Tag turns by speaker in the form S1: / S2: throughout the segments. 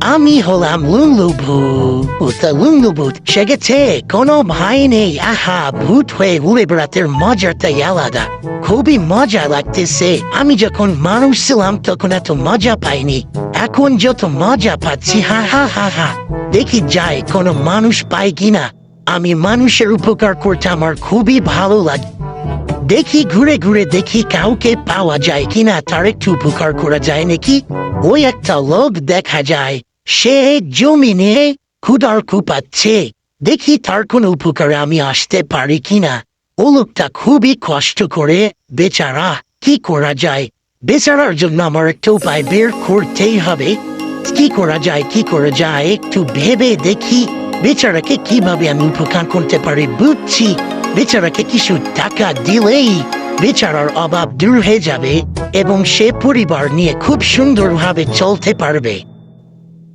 S1: আমি হলাম লুংলু ভূত লুংলু ভূত সেগেছে, কোনো ভাই নেই, আহা, ভূত হয়ে উড়ে বেড়াতে মজাটাই আলাদা। খুবই মজা লাগতেছে। আমি যখন মানুষ ছিলাম, তখন এত মজা পাইনি। এখন যত মজা পাচ্ছি, হা হা হা হা। দেখি যায়, কোনো মানুষ পাই কিনা। আমি মানুষের উপকার করতে আমার খুবই ভালো লাগে, দেখি ঘুরে ঘুরে দেখি কাউকে পাওয়া যায় কিনা, তার একটু উপকার করা যায় নাকি? ওই একটা লোক দেখা যায়। সে জমি নিয়ে ক্ষুদার কুপাচ্ছে দেখি তার কোনো উপকারে আমি আসতে পারি কিনা। ও লোকটা খুবই কষ্ট করে, বেচারা, কি করা যায়? বেচারার জন্য আমার একটা উপায় বের করতেই হবে। কি করা যায়, কি করা যায়, একটু ভেবে দেখি। বেচারাকে কীভাবে আমি উপকার করতে পারি বুঝছি। বেচারাকে কিছু টাকা দিলেই বেচারার অভাব দূর হয়ে যাবে এবং সে পরিবার নিয়ে খুব সুন্দরভাবে চলতে পারবে।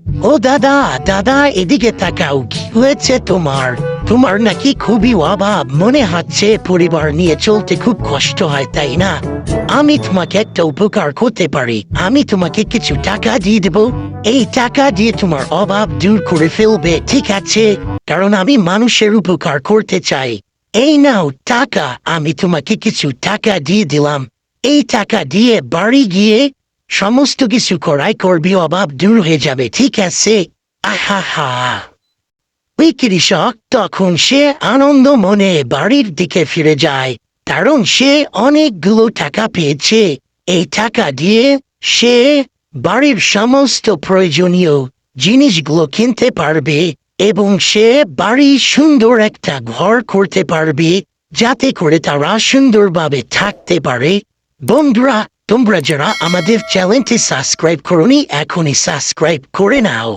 S1: ও দাদা দাদা, এদিকে তাকাও। কি হয়েছে তোমার? তোমার নাকি খুবই অভাব। মনে হচ্ছে পরিবার নিয়ে চলতে খুব কষ্ট হয়, তাই না? আমি তোমাকে একটা উপকার করতে পারি। আমি তোমাকে কিছু টাকা দিয়ে দেব। এই টাকা দিয়ে তোমার অভাব দূর করে ফেলবে, ঠিক আছে? কারণ আমি মানুষের উপকার করতে চাই। এই নাও টাকা। আমি তোমাকে কিছু টাকা দিয়ে দিলাম। এই টাকা দিয়ে বাড়ি গিয়ে সমস্ত কিছু করাই করবি, অভাব দূর হয়ে যাবে, ঠিক আছে? আহা হা ওই কৃষক তখন সে আনন্দ মনে বাড়ির দিকে ফিরে যায়, কারণ সে অনেকগুলো টাকা পেয়েছে। এই টাকা দিয়ে সে বাড়ির সমস্ত প্রয়োজনীয় জিনিসগুলো কিনতে পারবে এবং সে বাড়ি সুন্দর একটা ঘর করতে পারবে, যাতে করে তারা সুন্দরভাবে থাকতে পারে। বন্ধুরা তোমরা যারা আমাদের চ্যানেলটি সাবস্ক্রাইব করনি এখনই সাবস্ক্রাইব করে নাও